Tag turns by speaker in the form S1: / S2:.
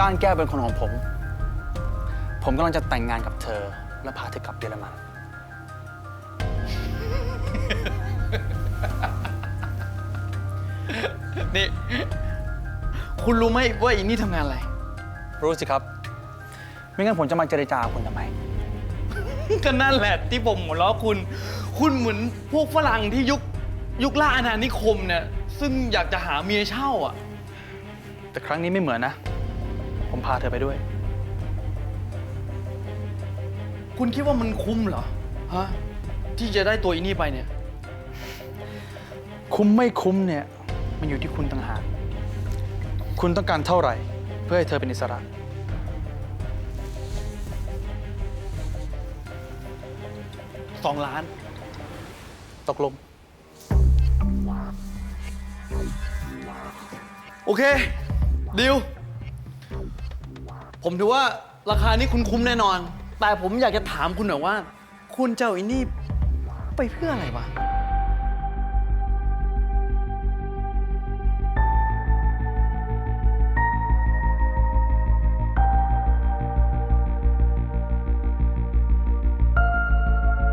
S1: การแก้วเป็นคนของผม ผมกำลังจะแต่งงานกับเธอ และพาเธอกลับเยอรมัน
S2: นี่ คุณรู้ไหมว่าอีนี่ทำงานอะไร
S1: รู้สิครับ ไม่งั้นผมจะมาเจรจากับคุณทำไม
S2: ก็นั่นแหละที่ผมหัวเราะคุณ คุณเหมือนพวกฝรั่งที่ยุคยุคล่าอาณานิคมเนี่ย ซึ่งอยากจะหาเมียเช่าอะ
S1: แต่ครั้งนี้ไม่เหมือนนะ ผมพาเธอไปด้วย
S2: คุณคิดว่ามันคุ้มเหรอ ฮะ ที่จะได้ตัวอีนี่ไปเนี่ย
S1: คุ้มไม่คุ้มเนี่ย มันอยู่ที่คุณต่างหาก คุณต้องการเท่าไหร่ เพื่อให้เธอเป็นอิสระ
S2: สองล้าน
S1: ตกลง
S2: โอเค ดิว ผมถือว่าราคานี้คุณคุ้มแน่นอน แต่ผมอยากจะถามคุณหน่อยว่า คุณเจ้าอินนี่ไปเพื่ออะไรวะ